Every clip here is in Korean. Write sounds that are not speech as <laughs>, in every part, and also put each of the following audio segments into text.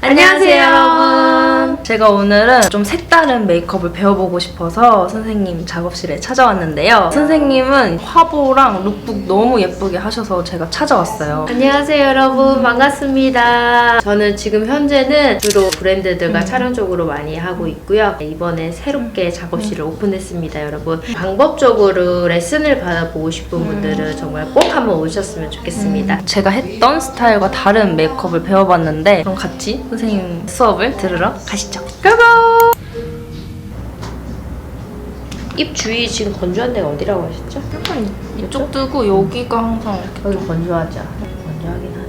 안녕하세요. 제가 오늘은 좀 색다른 메이크업을 배워보고 싶어서 선생님 작업실에 찾아왔는데요. 선생님은 화보랑 룩북 너무 예쁘게 하셔서 제가 찾아왔어요. 안녕하세요 여러분. 반갑습니다. 저는 지금 현재는 주로 브랜드들과 촬영 쪽으로 많이 하고 있고요. 이번에 새롭게 작업실을 오픈했습니다 여러분. 방법적으로 레슨을 받아보고 싶은 분들은 정말 꼭 한번 오셨으면 좋겠습니다. 제가 했던 스타일과 다른 메이크업을 배워봤는데 그럼 같이 선생님 수업을 들으러 가시죠. 고고! 입 주위 지금 건조한 데가 어디라고 하셨죠? 약간 이쪽 뜨고 여기가 항상 이렇게 여기 건조하죠 건조하긴 하네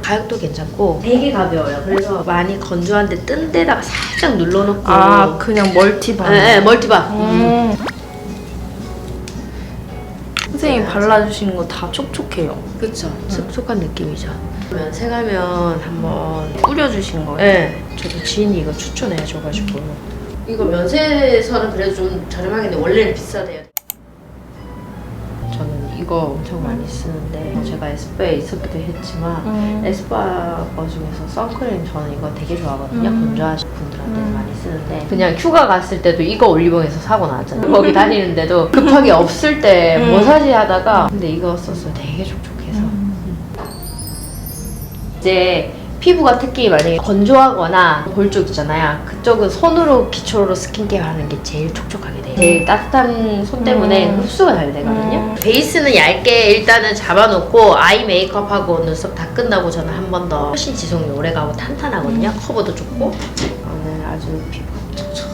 가격도 괜찮고 되게 가벼워요 그래서 많이 건조한데 뜬 데다가 살짝 눌러놓고 아 그냥 멀티밤. 네, 네, 멀티바 음. 선생님 발라주신 거 다 촉촉해요. 그쵸. 촉촉한 느낌이죠. 면색하면 한번 뿌려주신 거예요. 네. 저도 지인이 이거 추천해줘가지고. 이거 면세에서는 그래도 좀 저렴하겠는데 원래는 비싸대요 이거 엄청 많이 쓰는데 제가 에스쁘에 있었기도 했지만 음. 에스쁘 거 중에서 선크림 저는 이거 되게 좋아하거든요 음. 건조하신 분들한테 음. 많이 쓰는데 그냥 휴가 갔을 때도 이거 올리브영에서 사고 나왔잖아요 거기 다니는데도 급하게 없을 때 음. 뭐 사지 하다가 근데 이거 썼어요 되게 촉촉해서 이제 피부가 특히 만약에 건조하거나 볼쪽 있잖아요. 그쪽은 손으로 기초로 스킨케어 하는 게 제일 촉촉하게 돼요. 제일 따뜻한 손 때문에 음. 흡수가 잘 되거든요. 음. 베이스는 얇게 일단은 잡아놓고 아이 메이크업하고 눈썹 다 끝나고 저는 한 번 더 훨씬 지속이 오래 가고 탄탄하거든요. 커버도 좋고. 오늘 아주 피부 촉촉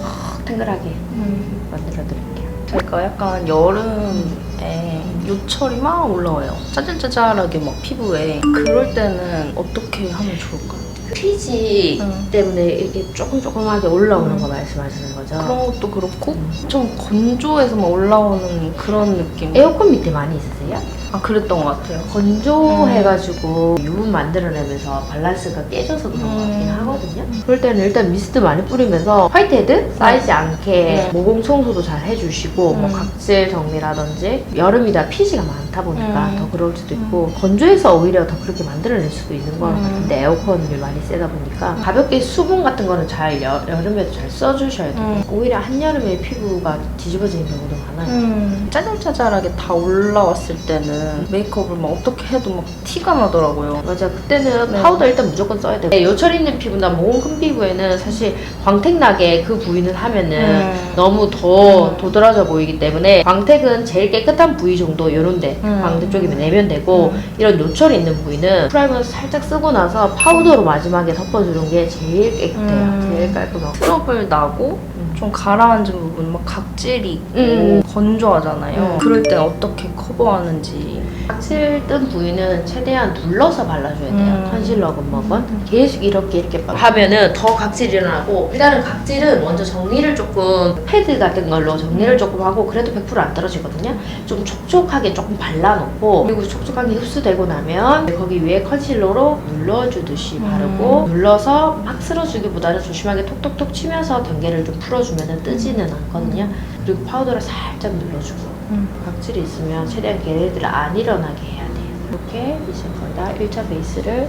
탱글하게 음. 만들어 드릴게요. 제가 약간 여름에 요철이 막 올라와요. 짜잘짜잘하게 막 피부에. 그럴 때는 어떻게 하면 좋을까 요? 피지 음. 때문에 이렇게 조금 조금하게 올라오는 음. 거 말씀하시는 거죠? 그런 것도 그렇고 음. 좀 건조해서 막 올라오는 그런 느낌. 에어컨 밑에 많이 있으세요? 아 그랬던 것 같아요. 건조해가지고 유분 만들어내면서 밸런스가 깨져서 그런 것 같긴 음. 하거든요. 그럴 때는 일단 미스트 많이 뿌리면서 화이트헤드 쌓이지 않게 네. 모공 청소도 잘 해주시고 뭐 음. 각질 정리라든지 여름이다 피지가 많다 보니까 음. 더 그럴 수도 있고 건조해서 오히려 더 그렇게 만들어낼 수도 있는 것 음. 같은데 에어컨을 많이 쐬다 보니까 가볍게 수분 같은 거는 잘 여, 여름에도 잘 써주셔야 돼요. 음. 오히려 한여름에 피부가 뒤집어지는 경우도 많아요. 음, 짜잘짜잘하게 다 올라왔을 때는 메이크업을 막 어떻게 해도 막 티가 나더라고요. 맞아 그때는 네. 파우더 일단 무조건 써야 돼요 네, 요철 있는 피부나 모공 큰 피부에는 사실 광택 나게 그 부위는 하면은 음. 너무 더 음. 도드라져 보이기 때문에 광택은 제일 깨끗한 부위 정도 요런데 음. 광택 쪽이면 내면 되고 음. 이런 요철 있는 부위는 프라이머 살짝 쓰고 나서 파우더로 마지막에 덮어주는 게 제일 깨끗해요 음. 제일 깔끔하고 트러블 나고 음. 좀 가라앉은 부분 막 각질이 있고 음. 건조하잖아요. 음. 그럴 땐 어떻게 커버하는지. 각질 뜬 부위는 최대한 눌러서 발라줘야 돼요. 음. 컨실러 근먹은 계속 이렇게 이렇게 하면은 더 각질이 일어나고 일단은 각질은 먼저 정리를 조금 패드 같은 걸로 정리를 조금 하고 그래도 100%안 떨어지거든요. 좀 촉촉하게 조금 발라놓고 그리고 촉촉하게 흡수되고 나면 거기 위에 컨실러로 눌러주듯이 음. 바르고 눌러서 막 쓸어주기보다는 조심하게 톡톡톡 치면서 경계를 좀 풀어주면 뜨지는 않거든요. 그리고 파우더를 살짝 눌러주고 음. 각질이 있으면 최대한 걔네들을 안 일어나게 해야 돼요. 이렇게 이제 거기다 1차 베이스를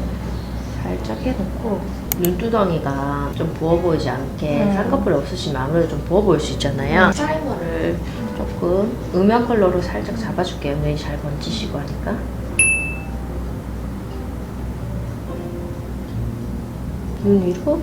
살짝 해놓고 눈두덩이가 좀 부어 보이지 않게 음. 쌍꺼풀이 없으시면 아무래도 좀 부어 보일 수 있잖아요. 음. 프라이머를 조금 음영 컬러로 살짝 잡아줄게요. 눈이 잘 번지시고 하니까. 눈 위로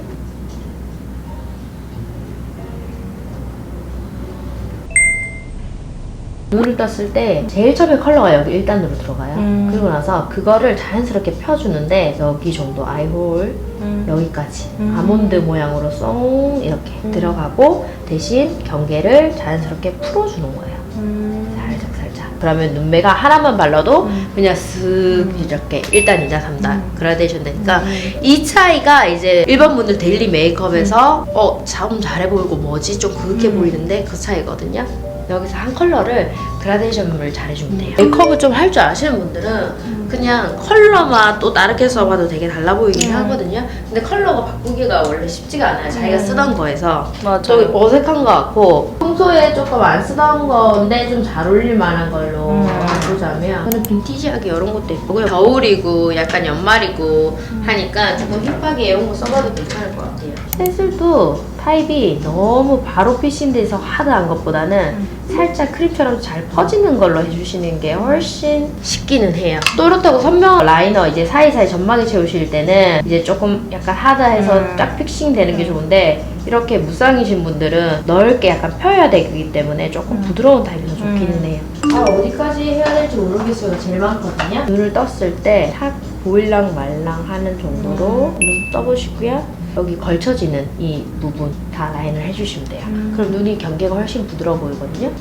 눈을 떴을 때 제일 처음에 컬러가 여기 1단으로 들어가요. 음. 그리고 나서 그거를 자연스럽게 펴주는데 여기 정도 아이홀 음. 여기까지 음. 아몬드 모양으로 쏙 이렇게 음. 들어가고 대신 경계를 자연스럽게 풀어주는 거예요. 음. 살짝 살짝. 그러면 눈매가 하나만 발라도 음. 그냥 쓱 이렇게 1단, 2단, 3단 음. 그라데이션 되니까 음. 이 차이가 이제 일반 분들 데일리 메이크업에서 어, 자음 잘해 보이고 뭐지 좀 그렇게 음. 보이는데 그 차이거든요. 여기서 한 컬러를 그라데이션을 잘 해주면 돼요. 메이크업을 좀 할 줄 아시는 분들은 그냥 컬러만 또 다르게 써봐도 되게 달라 보이긴 음. 하거든요. 근데 컬러가 바꾸기가 원래 쉽지가 않아요. 자기가 음. 쓰던 거에서. 맞아. 좀 어색한 것 같고 평소에 조금 안 쓰던 건데 좀 잘 어울릴 만한 걸로 음. 보자면 저는 빈티지하게 이런 것도 예쁘고요 겨울이고 약간 연말이고 하니까 조금 힙하게 이런 거 써봐도 괜찮을 것 같아요 펜슬도 타입이 너무 바로 피싱돼서 하드한 것보다는 살짝 크림처럼 잘 퍼지는 걸로 해주시는 게 훨씬 쉽기는 해요. 또렷하고 선명 라이너 이제 사이사이 점막에 채우실 때는 이제 조금 약간 하드해서 음. 쫙 픽싱 되는 게 좋은데 이렇게 무쌍이신 분들은 넓게 약간 펴야 되기 때문에 조금 부드러운 타입이 더 좋기는 음. 해요. 아 어디까지 해야 될지 모르겠어요. 제일 많거든요. 눈을 떴을 때 탁 보일랑 말랑 하는 정도로 눈 떠보시고요. 여기 걸쳐지는 이 부분 다 라인을 해주시면 돼요. 음. 그럼 눈이 경계가 훨씬 부드러워 보이거든요.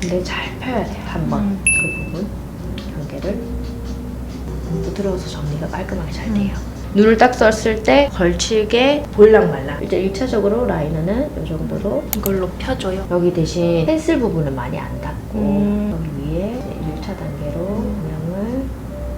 근데 잘 펴야 돼요. 한번 음. 그 부분 경계를 부드러워서 정리가 깔끔하게 잘 돼요. 눈을 딱 썼을 때 걸치게 보일랑 말랑. 이제 1차적으로 라이너는 이 정도로 이걸로 펴줘요. 여기 대신 펜슬 부분은 많이 안 닿고 음. 여기 위에 1차 단계로 모양을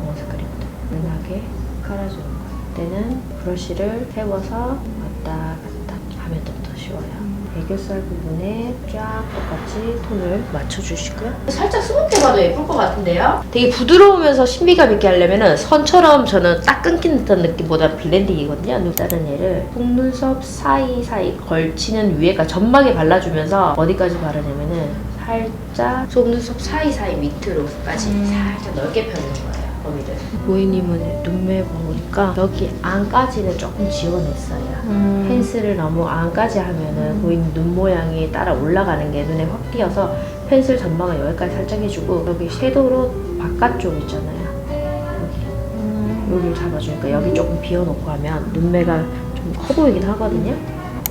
어, 색깔이거든 은하게 깔아주는 거예요. 이 때는 브러쉬를 세워서 왔다 갔다 하면 좀 더 쉬워요. 애교살 부분에 쫙 똑같이 톤을 맞춰주시고요. 살짝 수분게 봐도 예쁠 것 같은데요? 되게 부드러우면서 신비감 있게 하려면은 선처럼 저는 딱 끊긴 듯한 느낌보다 블렌딩이거든요. 다른 얘를 속눈썹 사이사이 걸치는 위에가 점막에 발라주면서 어디까지 바르냐면은 살짝 속눈썹 사이사이 밑으로까지 음. 살짝 넓게 펴는 거예요. 범위를. 모이님은 눈매 보 니까 여기 안까지는 조금 지워냈어요. 음. 펜슬을 너무 안까지 하면은 보이는 눈 모양이 따라 올라가는 게 눈에 확 띄어서 펜슬 전방을 여기까지 살짝 해주고 여기 섀도우로 바깥쪽 있잖아요. 여기 음. 여기를 잡아주니까 여기 조금 비워놓고 하면 눈매가 좀 커 보이긴 하거든요.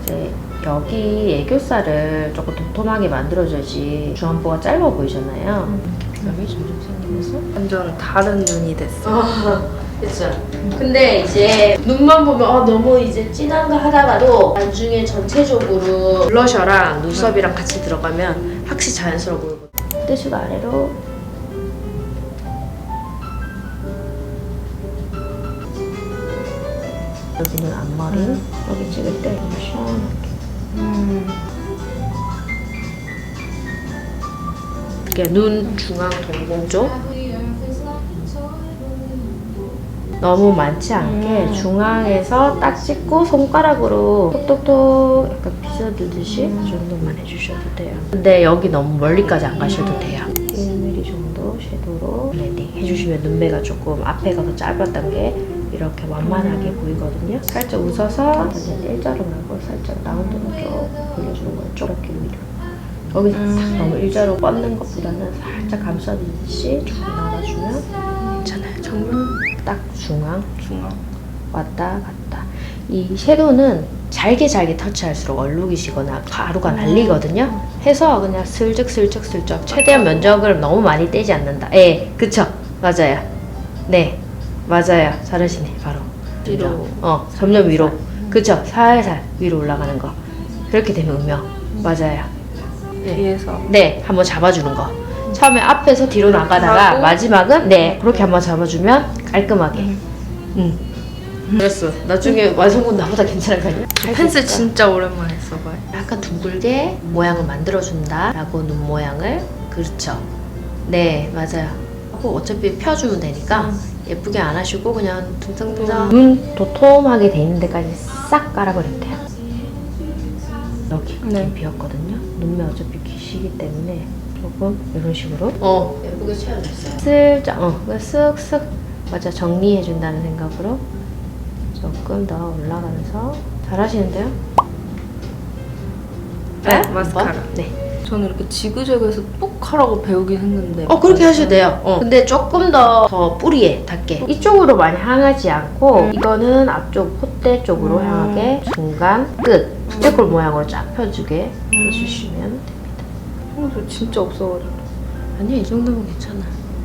이제 여기 애교살을 조금 도톰하게 만들어줘야지 주안보가 짧아 보이잖아요. 비감이 점점 생기면서 완전 다른 눈이 됐어. <laughs> 그쵸. 근데 이제 눈만 보면 아, 너무 이제 진한가 하다가도 나중에 전체적으로 블러셔랑 눈썹이랑 같이 들어가면 확실히 자연스러워 보이고. 뜨시고 아래로 여기는 앞머리 음. 여기 찍을 때 시원하게 음. 이렇게 눈 중앙 동공 쪽 너무 많지 않게 음. 중앙에서 딱 찍고 손가락으로 톡톡톡 약간 빗어두듯이 음. 그 정도만 해주셔도 돼요. 근데 여기 너무 멀리까지 안 가셔도 음. 돼요. 1mm 정도 섀도우로 블렌딩 해주시면 눈매가 조금 앞에가 더 짧았던 게 이렇게 완만하게 음. 보이거든요. 살짝 웃어서 일자로 말고 살짝 라운드로 쭉 돌려주는 거예요. 쭉 이렇게 위로. 여기서 싹 음. 너무 일자로 뻗는 것보다는 살짝 감싸듯이 쭉 나가주면 괜찮아요. 정말 딱 중앙 중앙. 왔다 갔다. 이 섀도우는 잘게 잘게 터치할수록 얼룩이시거나 가루가 날리거든요. 해서 그냥 슬쩍 슬쩍 슬쩍 최대한 면적을 너무 많이 떼지 않는다. 예, 그쵸. 맞아요. 네, 맞아요. 잘하시네. 바로 위로. 어, 점점 위로. 그쵸. 살살 위로 올라가는 거. 그렇게 되면 음영. 맞아요. 네. 뒤에서. 네, 한번 잡아주는 거. 처음에 앞에서 뒤로 나가다가 하고. 마지막은 네 그렇게 한번 잡아주면 깔끔하게. 응. 그랬어. 나중에 완성본 나보다 괜찮을 거아요 펜슬 진짜 오랜만에 써봐요. 약간 둥글게 모양을 만들어준다라고 눈 모양을 그렇죠. 네 맞아요. 하고 어차피 펴주면 되니까 예쁘게 안 하시고 그냥 둥둥둥 눈 도톰하게 돼 있는 데까지 싹 깔아버리면 돼요. 여기 네. 좀 비었거든요. 눈매 어차피 기시기 때문에 조금 이런 식으로 어 예쁘게 채워줬어요. 슬쩍 어 쓱쓱 맞아 정리해준다는 생각으로 조금 더 올라가면서 잘하시는데요? 네, 한번? 마스카라. 네. 저는 이렇게 지그재그해서 뽁 하라고 배우긴 했는데. 어 그렇게 하셔도 돼요. 어. 근데 조금 더, 더 뿌리에 닿게 이쪽으로 많이 향하지 않고 음. 이거는 앞쪽 콧대 쪽으로 음. 향하게 중간 끝 스테콜 모양으로 쫙 펴주게 해주시면 됩니 다. 평소 진짜 없어가지고. 아니야 이 정도면 괜찮아.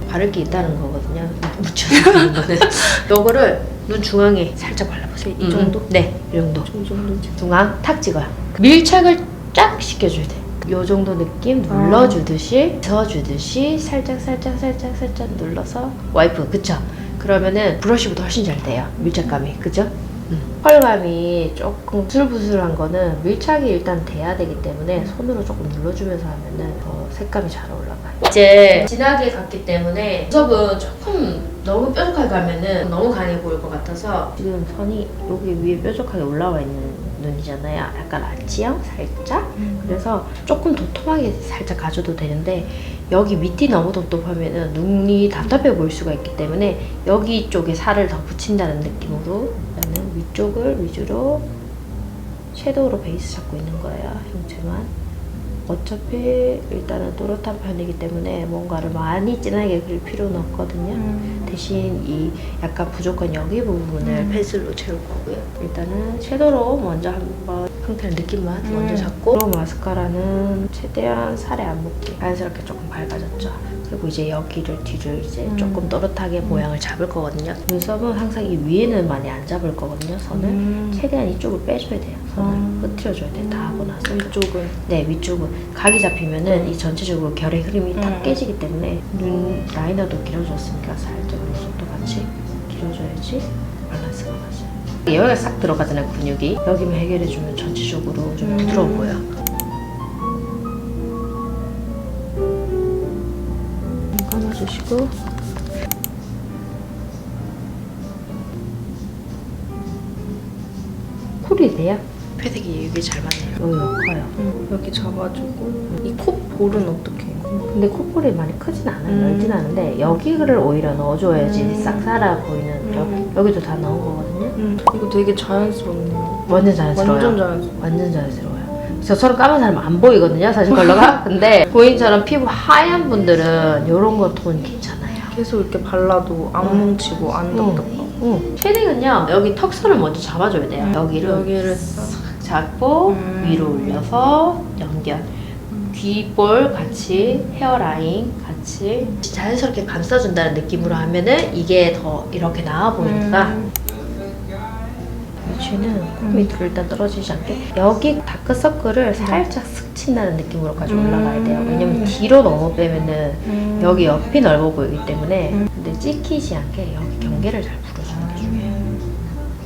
바를 게 있다는 거거든요. 묻혀서 바르는 거는 <laughs> 요거를 눈 중앙에 살짝 발라보세요. 이 정도? 네, 이 정도. 이 정도 찍 중앙 탁 찍어요. 밀착을 쫙 시켜줘야 돼. 요 정도 느낌 눌러주듯이 저어주듯이 살짝 살짝 살짝 살짝 눌러서 와이프 그쵸? 그러면은 브러쉬보다 훨씬 잘 돼요 밀착감이 그죠? 음. 펄감이 조금 부슬부슬한 거는 밀착이 일단 돼야 되기 때문에 손으로 조금 눌러주면서 하면은 더 색감이 잘 올라가요. 이제 진하게 갔기 때문에 눈썹은 조금 너무 뾰족하게 가면은 너무 강해 보일 것 같아서 지금 선이 여기 위에 뾰족하게 올라와 있는 눈이잖아요. 약간 아치형 살짝. 그래서 조금 도톰하게 살짝 가져도 되는데 여기 밑이 너무 텁텁하면은 눈이 답답해 보일 수가 있기 때문에 여기 쪽에 살을 더 붙인다는 느낌으로 나는 위쪽을 위주로 섀도우로 베이스 잡고 있는 거예요 형체만 어차피 일단은 또렷한 편이기 때문에 뭔가를 많이 진하게 그릴 필요는 없거든요 음. 대신 이 약간 부족한 여기 부분을 음. 펜슬로 채울 거고요. 일단은 섀도우로 먼저 한번 형태를 느낌만 음. 먼저 잡고 그리고 마스카라는 최대한 살에 안 묻게 자연스럽게 조금 밝아졌죠. 그리고 이제 여기를 뒤를 이제 음. 조금 또렷하게 모양을 잡을 거거든요. 눈썹은 항상 이 위에는 많이 안 잡을 거거든요. 선을 음. 최대한 이쪽을 빼줘야 돼요. 선을 아. 흐트려줘야 돼. 다 하고 나서 위쪽은 네 위쪽은 각이 잡히면은 이 전체적으로 결의 흐름이 다 음. 깨지기 때문에 눈 라이너도 길어졌으니까 살짝 눈썹도 같이 길어져야지 밸런스가 맞아요. 여기가 싹 들어가잖아요 근육이 여기만 해결해주면 전체적으로 좀 음. 부드러워 보여. 감아주시고 쿨이 돼요? 패색이 여기 잘 맞네요. 여기가 커요. 음, 여기 잡아주고 이 콧볼은 어떻게? 근데 콧볼이 많이 크진 않아요. 음. 넓진 않은데 여기를 오히려 넣어줘야지 음. 싹 살아 보이는 음. 여, 여기도 다 넣은 거거든요. 음, 이거 되게 자연스럽네요. 완전 자연스러워요. 완전 자연스러워. 완전 자연스러워요. 저처럼 까만 사람 안 보이거든요, 사실 컬러가. <laughs> 근데 고인처럼 피부 하얀 분들은 이런 거 톤 괜찮아요. 계속 이렇게 발라도 안 음. 뭉치고 안 음. 답답하고. 응. 쉐딩은요, 여기 턱선을 먼저 잡아줘야 돼요. 여기를 여기를 잡고 음. 위로 올려서 연결. 귀볼 같이 헤어라인 같이 자연스럽게 감싸준다는 느낌으로 하면은 이게 더 이렇게 나아 보이니까 음. 위치는 코 밑으로 일단 떨어지지 않게 여기 다크서클을 살짝 스친다는 느낌으로까지 음. 올라가야 돼요 왜냐면 뒤로 너무 빼면은 음. 여기 옆이 넓어 보이기 때문에 음. 근데 찍히지 않게 여기 경계를 잘 풀어주는 게 중요해요 음.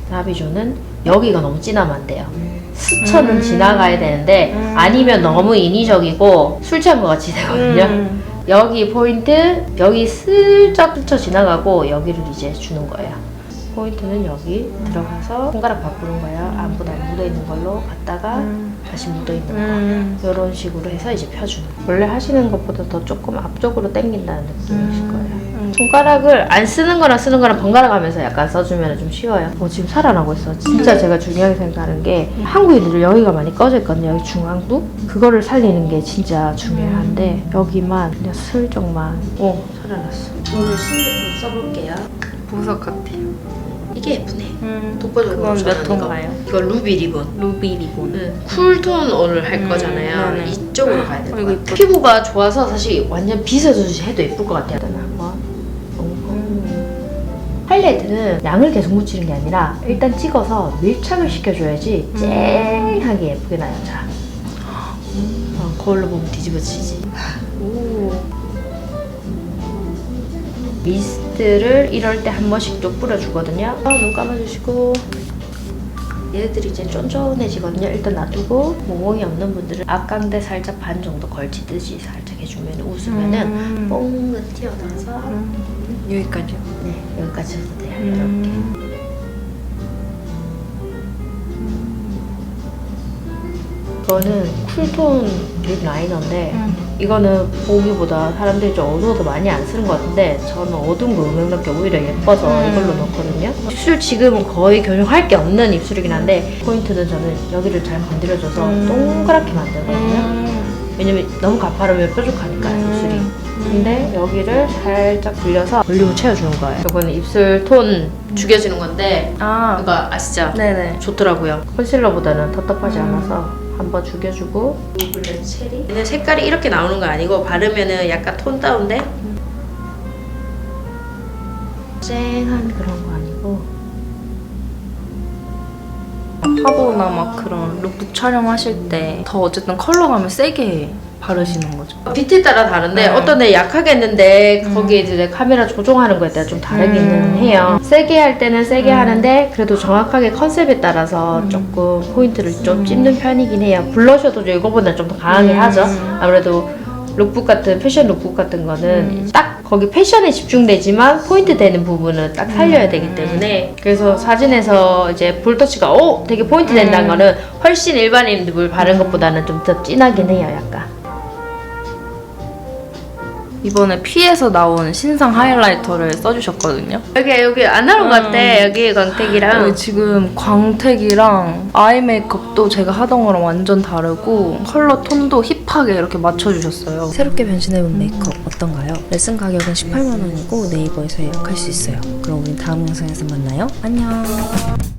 나비조는 여기가 너무 진하면 안 돼요 스쳐는 음. 지나가야 되는데 음. 아니면 너무 인위적이고 술 취한 것 같이 되거든요 음. 여기 포인트 여기 슬쩍 스쳐 지나가고 여기를 이제 주는 거예요 포인트는 여기 들어가서 손가락 바꾸는 거예요 아무도 안 묻어있는 걸로 갔다가 음. 다시 묻어있는 거 음. 이런 식으로 해서 이제 펴주는 거예요 원래 하시는 것보다 더 조금 앞쪽으로 당긴다는 느낌이실 거예요 음. 손가락을 안 쓰는 거랑 쓰는 거랑 번갈아 가면서 약간 써주면 좀 쉬워요. 어, 지금 살아나고 있어. 진짜 제가 중요하게 생각하는 게 한국인들 여기가 많이 꺼져 있거든요. 여기 중앙부 그거를 살리는 게 진짜 중요한데 여기만 그냥 슬쩍만 어 살아났어. 오늘 신제품 써볼게요. 보석 같아요. 이게 예쁘네. 음. 독보적으로 그건 몇 저는 이거. 이거 루비 리본. 루비 리본. 응. 쿨톤 오늘 할 음, 거잖아요. 네네. 이쪽으로 가야 될 어, 것 이거 같아요. 이쁘다. 피부가 좋아서 사실 완전 빗어주듯이 해도 예쁠 것 같아요. 일단 한번. 음. 하이라이트는 양을 계속 묻히는 게 아니라 일단 찍어서 밀착을 시켜줘야지 음. 쨍하게 예쁘게 나요. 자. 어, 거울로 보면 뒤집어지지. 오. 미스 트를 이럴 때 한 번씩 또 뿌려주거든요. 어, 눈 감아주시고 얘네들이 이제 쫀쫀해지거든요. 일단 놔두고 모공이 없는 분들은 앞광대 살짝 반 정도 걸치듯이 살짝 해주면 웃으면은 음. 뽕긋 튀어나와서 음. 여기까지요. 네 여기까지 해도 돼요. 이렇게. 음. 이거는 쿨톤 립 라이너인데 음. 이거는 보기보다 사람들이 좀 어두워도 많이 안 쓰는 것 같은데 저는 어두운 거 음영롭게 오히려 예뻐서 음. 이걸로 넣거든요. 입술 지금은 거의 교정할 게 없는 입술이긴 한데 포인트는 저는 여기를 잘 건드려줘서 음. 동그랗게 만들거든요. 음. 왜냐면 너무 가파르면 뾰족하니까 음. 입술이. 근데 여기를 살짝 굴려서 볼륨을 채워주는 거예요. 이거는 입술 톤 죽여주는 건데 아. 이거 아시죠? 네네. 좋더라고요. 컨실러보다는 텁텁하지 음. 않아서 한번 죽여주고. 블랙 체리? 얘는 색깔이 이렇게 나오는 거 아니고 바르면은 약간 톤 다운돼 쨍한 그런 거 아니고. 화보나 막 그런 룩북 촬영하실 때 더 어쨌든 컬러감을 세게 바르시는 거죠. 빛에 따라 다른데 네. 어떤 애 약하게 했는데 거기에 이제 카메라 조종하는 거에 따라 좀 다르기는 음. 해요. 세게 할 때는 세게 음. 하는데 그래도 정확하게 컨셉에 따라서 조금 포인트를 좀 음. 찝는 편이긴 해요. 블러셔도 좀 이거보다 좀 더 강하게 음. 하죠. 아무래도 룩북 같은 패션 룩북 같은 거는 음. 딱 거기 패션에 집중되지만 포인트 되는 부분은 딱 살려야 음. 되기 때문에 그래서 사진에서 이제 볼터치가 오 되게 포인트 된다는 음. 거는 훨씬 일반인들 바른 것보다는 좀 더 진하긴 해요 약간 이번에 피에서 나온 신상 하이라이터를 써주셨거든요. 여기 여기 아날로그 음. 같대 여기 광택이랑 여기 지금 광택이랑 아이 메이크업도 제가 하던 거랑 완전 다르고 컬러 톤도 힙하게 이렇게 맞춰주셨어요. 새롭게 변신해본 메이크업 어떤가요? 레슨 가격은 18만 원이고 네이버에서 예약할 수 있어요. 그럼 우리 다음 영상에서 만나요. 안녕.